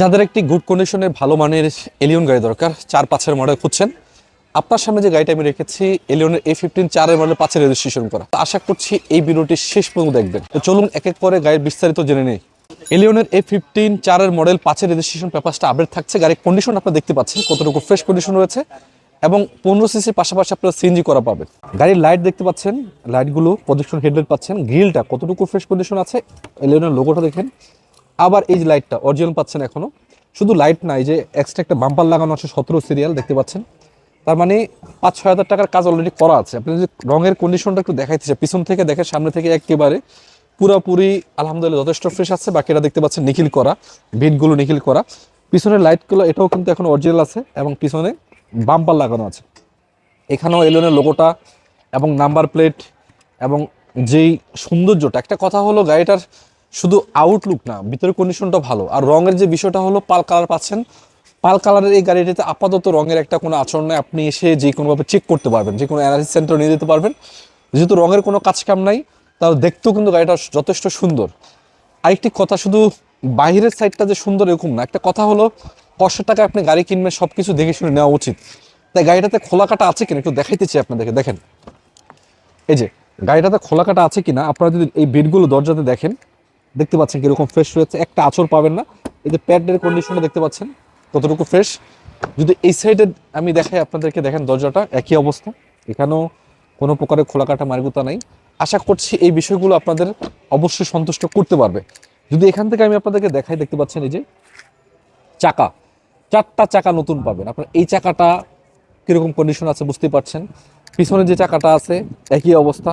যাদের একটি গুড কন্ডিশনের ভালো মানের এলিয়ন গাড়ি দরকার, চার পাঁচের মডেল খুঁজছেন, আপনার সামনে যে গাড়িটা আমি রেখেছি এলিয়নের এ ফিফটিন চারের মডেল পাঁচের রেজিস্ট্রেশন করা। আশা করছি এই ভিডিওটি শেষ পর্যন্ত দেখবেন। তো চলুন এক এক করে গাড়ির বিস্তারিত জেনে নেই। এলিয়নের এ ফিফটিন চারের মডেল পাঁচের রেজিস্ট্রেশন পেপারসটা আপডেট থাকছে। গাড়ির কন্ডিশন আপনারা দেখতে পাচ্ছেন, কতটুকু ফ্রেশ কন্ডিশন রয়েছে এবং পনেরো সিসির পাশাপাশি আপনারা সিএনজি করা পাবেন। গাড়ির লাইট দেখতে পাচ্ছেন লাইটগুলো প্রজেকশন হেডলাইট পাচ্ছেন গ্রিলটা কতটুকু ফ্রেশ কন্ডিশন আছে এলিয়নের লোগোটা দেখেন। আবার এই যে লাইটটা অরিজিনাল পাচ্ছেন এখনও। শুধু লাইট নাই যে এক্সট্রা একটা বাম্পার লাগানো আছে সতেরো সিরিয়াল দেখতে পাচ্ছেন? তার মানে পাঁচ ছয় হাজার টাকার কাজ অলরেডি করা আছে। আপনি যদি রঙের কন্ডিশনটা একটু দেখাইতেছে পিছন থেকে দেখে সামনে থেকে একেবারে পুরোপুরি, আলহামদুলিল্লাহ যথেষ্ট ফ্রেশ আছে। বাকিটা দেখতে পাচ্ছেন নিখিল করা বিটগুলো নিখিল করা। পিছনের লাইটগুলো এটাও কিন্তু এখন অরিজিনাল আছে এবং পিছনে বাম্পার লাগানো আছে। এখানেও এলোনের লোগোটা এবং নাম্বার প্লেট এবং যেই সৌন্দর্যটা। একটা কথা হলো, গাড়িটার শুধু আউটলুক না, ভিতরের কন্ডিশনটা ভালো। আর রঙের যে বিষয়টা হলো, পাল কালার পাচ্ছেন, পাল কালারের এই গাড়িটিতে আপাতত রঙের একটা কোনো আচরণ নেই। আপনি এসে যে কোনোভাবে চেক করতে পারবেন, যে কোনো অ্যানালিস সেন্টার নিয়ে যেতে পারবেন। যেহেতু রঙের কোনো কাজ কাম নাই, তাহলে দেখতেও কিন্তু গাড়িটা যথেষ্ট সুন্দর। আরেকটি কথা, শুধু বাইরের সাইডটা যে সুন্দর এরকম না, একটা কথা হলো কষ্টের টাকা আপনি গাড়ি কিনবেন সব কিছু দেখে শুনে নেওয়া উচিত। তাই গাড়িটাতে খোলা কাটা আছে কিনা একটু দেখাইতেছি আপনাদেরকে, দেখেন। এই যে, গাড়িটাতে খোলা কাটা আছে কিনা, আপনারা যদি এই বিটগুলো দরজাতে দেখেন দেখতে পাচ্ছেন কীরকম ফ্রেশ রয়েছে। একটা আচর পাবেন না। এই যে প্যাডের কন্ডিশনটা দেখতে পাচ্ছেন, কতটুকু ফ্রেশ যদি এই সাইডে আমি দেখাই আপনাদেরকে, দেখেন দরজাটা একই অবস্থা। এখানেও কোনো প্রকারের খোলা কাটা মার্গুতা নাই। আশা করছি এই বিষয়গুলো আপনাদের অবশ্যই সন্তুষ্ট করতে পারবে। যদি এখান থেকে আমি আপনাদেরকে দেখাই, দেখতে পাচ্ছেন এই যে চাকা। চারটা চাকা নতুন পাবেন। আপনার এই চাকাটা কীরকম কন্ডিশন আছে বুঝতেই পারছেন। পিছনে যে চাকাটা আছে, একই অবস্থা।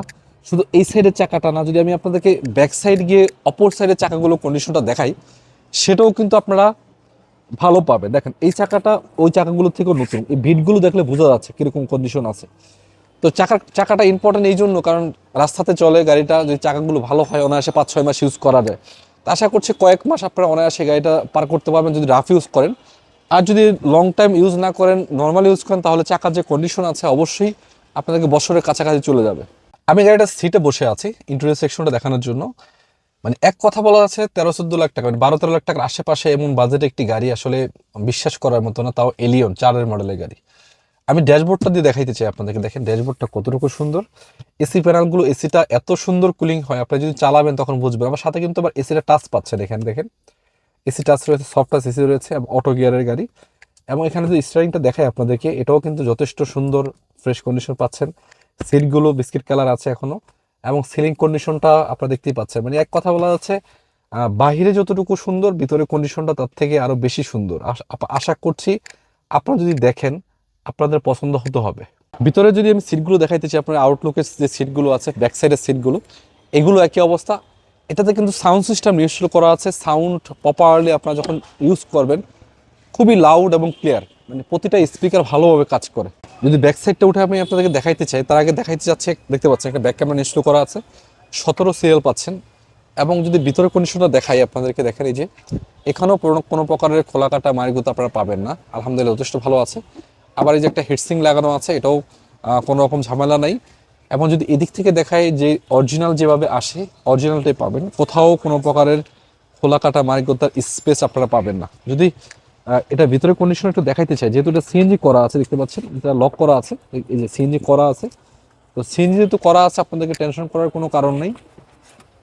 শুধু এই সাইডের চাকাটা না, যদি আমি আপনাদেরকে ব্যাক সাইড গিয়ে অপর সাইডের চাকাগুলো কন্ডিশনটা দেখাই, সেটাও কিন্তু আপনারা ভালো পাবে দেখেন, এই চাকাটা ওই চাকাগুলো থেকেও নতুন। এই ভিটগুলো দেখলে বোঝা যাচ্ছে কীরকম কন্ডিশন আছে। তো চাকা, চাকাটা ইম্পর্টেন্ট এই জন্য, কারণ রাস্তাতে চলে গাড়িটা, যদি চাকাগুলো ভালো হয়, অনায়াসে পাঁচ ছয় মাস ইউজ করা যায়। তো আশা করছি কয়েক মাস আপনারা অনায়াসে গাড়িটা পার করতে পারবেন, যদি রাফ ইউজ করেন। আর যদি লং টাইম ইউজ না করেন নর্মাল ইউজ করেন, তাহলে চাকার যে কন্ডিশন আছে, অবশ্যই আপনাদেরকে বছরের কাছাকাছি চলে যাবে। আমি গাড়িটা সিটে বসে আছি ইন্টারিয়ার সেকশনটা দেখানোর জন্য। মানে এক কথা বলা আছে, তেরো চোদ্দ লাখ টাকা মানে বারো তেরো লাখ টাকার আশেপাশে এমন বাজেটে একটি গাড়ি আসলে বিশ্বাস করার মতো না, তাও এলিয়ন চারের মডেলের গাড়ি। আমি ড্যাশবোর্ডটা দিয়ে দেখাইতে চাই আপনাদেরকে, দেখেন ড্যাশবোর্ডটা কতটুকু সুন্দর। এসি প্যানেলগুলো এসিটা এত সুন্দর কুলিং হয়, আপনি যদি চালাবেন তখন বুঝবেন। আমার সাথে কিন্তু আবার এসিটা টাচ পাচ্ছেন এখানে দেখেন এসি টাচ রয়েছে সফট টাচ এসি রয়েছে, এবং অটো গিয়ারের গাড়ি। এবং এখানে যদি স্টারিংটা দেখায় আপনাদেরকে, এটাও কিন্তু যথেষ্ট সুন্দর ফ্রেশ কন্ডিশন পাচ্ছেন। সিটগুলো বিস্কিট কালার আছে এখনও। এবং সিলিং কন্ডিশনটা আপনারা দেখতেই পাচ্ছেন। মানে এক কথা বলা যাচ্ছে বাহিরে যতটুকু সুন্দর, ভিতরে কন্ডিশনটা তার থেকে আরও বেশি সুন্দর। আশ- করছি আপনারা যদি দেখেন, আপনাদের পছন্দ হতে হবে। ভিতরে যদি আমি সিটগুলো দেখাইতে চাই, আপনার আউটলুকের যে সিটগুলো আছে ব্যাক সাইডের সিটগুলো এগুলো একই অবস্থা। এটাতে কিন্তু সাউন্ড সিস্টেম ইনস্টল করা আছে। সাউন্ড প্রপারলি আপনারা যখন ইউজ করবেন, খুবই লাউড এবং ক্লিয়ার মানে প্রতিটা স্পিকার ভালোভাবে কাজ করে। যদি ব্যাক সাইডটা উঠে আমি আপনাদেরকে দেখাইতে চাই, তার আগে দেখাইতে যাচ্ছে দেখতে পাচ্ছেন, একটা ব্যাক ক্যামেরা ইনস্টল করা আছে। সতেরো সিরিয়াল পাচ্ছেন। এবং যদি ভিতরের কন্ডিশনটা দেখাই, আপনাদেরকে দেখেন এই যে, এখানেও কোনো প্রকারের খোলা কাটা মারিগুতো আপনারা পাবেন না। আলহামদুলিল্লাহ যথেষ্ট ভালো আছে। আবার এই যে একটা হেডসিং লাগানো আছে, এটাও কোনো রকম ঝামেলা নাই। এবং যদি এদিক থেকে দেখায় যে অরিজিনাল যেভাবে আসে অরিজিনালটাই পাবেন। কোথাও কোনো প্রকারের খোলা কাটা মারিকতার স্পেস আপনারা পাবেন না। যদি এটা ভিতরে কন্ডিশন একটু দেখাইতে চাই। যেহেতু এটা সিএনজি করা আছে, দেখতে পাচ্ছেন? এটা লক করা আছে। এই- যে সিএনজি করা আছে। তো সিএনজি যেহেতু করা আছে, আপনাদেরকে টেনশন করার কোনো কারণ নেই।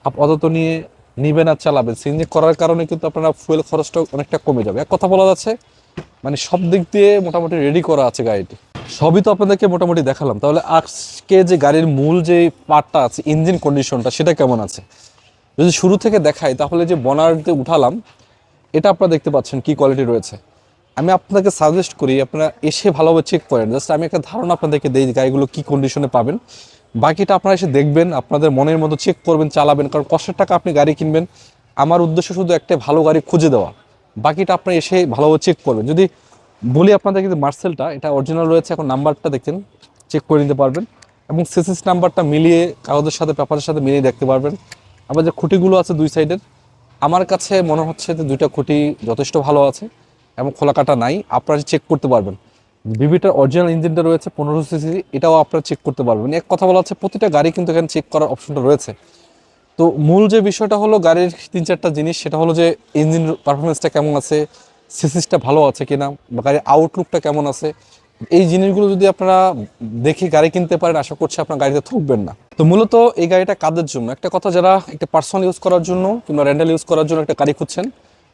আপাতত নিয়ে নিবেন আর চালাবেন। সিএনজি করার কারণে কিন্তু আপনারা ফুয়েল খরচটা অনেকটা কমে যাবে। এক কথা বলা যাচ্ছে মানে সব দিক দিয়ে মোটামুটি রেডি করা আছে গাড়িটি। সবই তো আপনাদেরকে মোটামুটি দেখালাম। তাহলে আজকে যে গাড়ির মূল যে পার্টটা আছে ইঞ্জিন কন্ডিশনটা সেটা কেমন আছে? যদি শুরু থেকে দেখাই, তাহলে যে বনারতে উঠালাম এটা আপনারা দেখতে পাচ্ছেন কি কোয়ালিটি রয়েছে। আমি আপনাকে সাজেস্ট করি, আপনারা এসে ভালোভাবে চেক করেন। জাস্ট আমি একটা ধারণা আপনাদেরকে দিই গাড়িগুলো কী কন্ডিশনে পাবেন। বাকিটা আপনারা এসে দেখবেন, আপনাদের মনের মতো চেক করবেন, চালাবেন। কারণ কষ্টের টাকা আপনি গাড়ি কিনবেন। আমার উদ্দেশ্য শুধু একটা ভালো গাড়ি খুঁজে দেওয়া। বাকিটা আপনারা এসে ভালোভাবে চেক করবেন। যদি বলি আপনাদের কিন্তু মার্সেলটা এটা অরিজিনাল রয়েছে, এখন নাম্বারটা দেখছেন চেক করে নিতে পারবেন। এবং সিসিস নাম্বারটা মিলিয়ে কাগজের সাথে পেপারের সাথে মিলিয়ে দেখতে পারবেন। আবার যে খুঁটিগুলো আছে দুই সাইডের আমার কাছে মনে হচ্ছে যে দুইটা খুঁটি যথেষ্ট ভালো আছে এবং খোলা কাটা নাই। আপনারা চেক করতে পারবেন। বিবিটার অরিজিনাল ইঞ্জিনটা রয়েছে পনেরো সিসি এটাও আপনারা চেক করতে পারবেন। এক কথা বলা হচ্ছে, প্রতিটা গাড়ি কিন্তু এখানে চেক করার অপশনটা রয়েছে। তো মূল যে বিষয়টা হলো গাড়ির তিন চারটা জিনিস, সেটা হলো যে ইঞ্জিন পারফরমেন্সটা কেমন আছে সিসিসটা ভালো আছে কিনা, বা গাড়ির আউটলুকটা কেমন আছে। এই জিনিসগুলো যদি আপনারা দেখে গাড়ি কিনতে পারেন, আশা করছি আপনার গাড়িতে থুকবেন না। তো মূলত এই গাড়িটা কাদের জন্য? একটা কথা যারা একটা পার্সোনাল ইউজ করার জন্য কিংবা রেন্টাল ইউজ করার জন্য একটা গাড়ি খুঁজছেন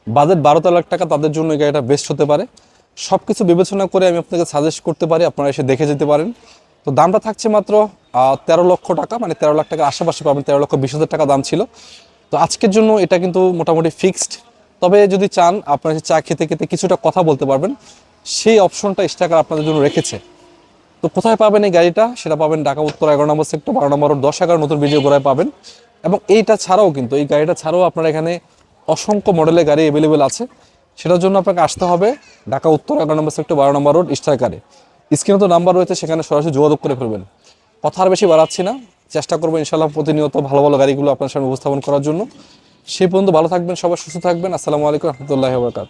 বাজেট বারো তেরো লাখ টাকা তাদের জন্য এই গাড়িটা বেস্ট হতে পারে। সব কিছু বিবেচনা করে আমি আপনাকে সাজেস্ট করতে পারি, আপনারা এসে দেখে যেতে পারেন। তো দামটা থাকছে মাত্র তেরো লক্ষ টাকা মানে তেরো লাখ টাকার আশেপাশে পাবেন, তেরো লক্ষ বিশ হাজার টাকা দাম ছিল। তো আজকের জন্য এটা কিন্তু মোটামুটি ফিক্সড তবে যদি চান, আপনারা চা খেতে খেতে কিছুটা কথা বলতে পারবেন। সেই অপশনটা স্টাকার আপনাদের জন্য রেখেছে। তো কোথায় পাবেন এই গাড়িটা? সেটা পাবেন ঢাকা, উত্তর এগারো নম্বর সেক্টর বারো নম্বর দশ এগারো নতুন ভিডিও গোড়ায় পাবেন। এবং এইটা ছাড়াও কিন্তু, এই গাড়িটা ছাড়াও আপনার এখানে অসংখ্য মডেলের গাড়ি অ্যাভেলেবেল আছে। সেটার জন্য আপনাকে আসতে হবে ঢাকা, উত্তর এগারো নম্বর সেক্টর বারো নম্বর রোড স্ট্রাইকারে স্ক্রিনে তো নাম্বার রয়েছে, সেখানে সরাসরি যোগাযোগ করে ফেলবেন। কথা আর বেশি বাড়াচ্ছি না। চেষ্টা করব ইনশাল্লাহ প্রতিনিয়ত ভালো ভালো গাড়িগুলো আপনার সামনে উপস্থাপন করার জন্য। সেই পর্যন্ত ভালো থাকবেন, সবাই সুস্থ থাকবেন। আসসালামু আলাইকুম রহমতুল্লাহ বরকাত